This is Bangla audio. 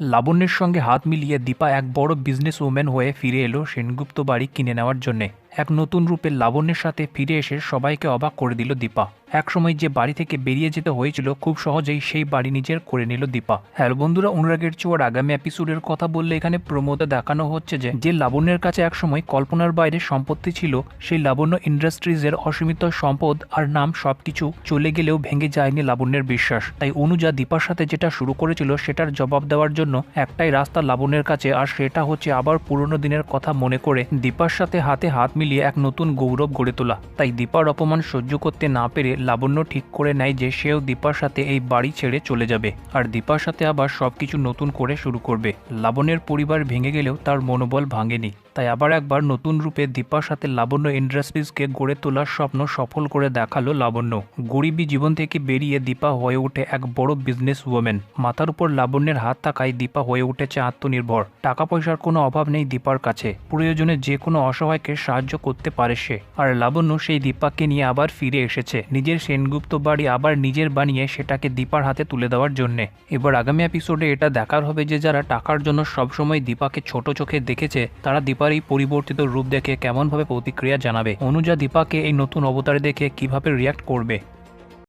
লাবণ্যের সঙ্গে হাত মিলিয়ে দীপা এক বড় বিজনেস ওম্যান হয়ে ফিরে এলো সেনগুপ্ত বাড়ি কিনে নেওয়ার জন্যে। এক নতুন রূপে লাবণ্যের সাথে ফিরে এসে সবাইকে অবাক করে দিল দীপা। একসময় যে বাড়ি থেকে বেরিয়ে যেতে হয়েছিল, খুব সহজেই সেই বাড়ি নিজের করে নিল দীপা। হ্যালো বন্ধুরা, অনুরাগের চোয়ার আগামী এপিসোডের কথা বললে এখানে প্রমোদে দেখানো হচ্ছে যে যে লাবণ্যের কাছে একসময় কল্পনার বাইরে সম্পত্তি ছিল, সেই লাবণ্য ইন্ডাস্ট্রিজের অসীমিত সম্পদ আর নাম সবকিছু চলে গেলেও ভেঙে যায়নি লাবণ্যের বিশ্বাস। তাই অনুজা দীপার সাথে যেটা শুরু করেছিল, সেটার জবাব দেওয়ার জন্য একটাই রাস্তা লাবণ্যের কাছে, আর সেটা হচ্ছে আবার পুরনো দিনের কথা মনে করে দীপার সাথে হাতে হাত মিলিয়ে এক নতুন গৌরব গড়ে তোলা। তাই দীপার অপমান সহ্য করতে না পেরে লাবণ্য ঠিক করে নেয় যে সেও দীপার সাথে এই বাড়ি ছেড়ে চলে যাবে। আর দীপার সাথে আবার সবকিছু নতুন করে শুরু করবে। লাবণ্যের পরিবার ভেঙে গেলেও তার মনোবল ভাঙেনি। তাই আবার একবার নতুন রূপে দীপার সাথে লাবণ্য ইন্ডাস্ট্রিজকে গড়ে তোলার স্বপ্ন সফল করে দেখাল লাবণ্য। গরিবী জীবন থেকে বেরিয়ে দীপা হয়ে ওঠে এক বড় বিজনেস ওমেন মাথার উপর লাবণ্যের হাত থাকায় দীপা হয়ে উঠেছে আত্মনির্ভর। টাকা পয়সার কোনো অভাব নেই দীপার কাছে। প্রয়োজনে যে কোনো অসহায়কে সাহায্য করতে পারে সে। আর লাবণ্য সেই দীপাকে নিয়ে আবার ফিরে এসেছে। নিজের সেনগুপ্ত বাড়ি আবার নিজের বানিয়ে সেটাকে দীপার হাতে তুলে দেওয়ার জন্যে। এবার আগামী এপিসোডে এটা দেখার হবে যে যারা টাকার জন্য সবসময় দীপাকে ছোট চোখে দেখেছে, তারা দীপার এই পরিবর্তিত রূপ দেখে কেমনভাবে প্রতিক্রিয়া জানাবে। অনুজা দীপাকে এই নতুন অবতারে দেখে কীভাবে রিয়াক্ট করবে?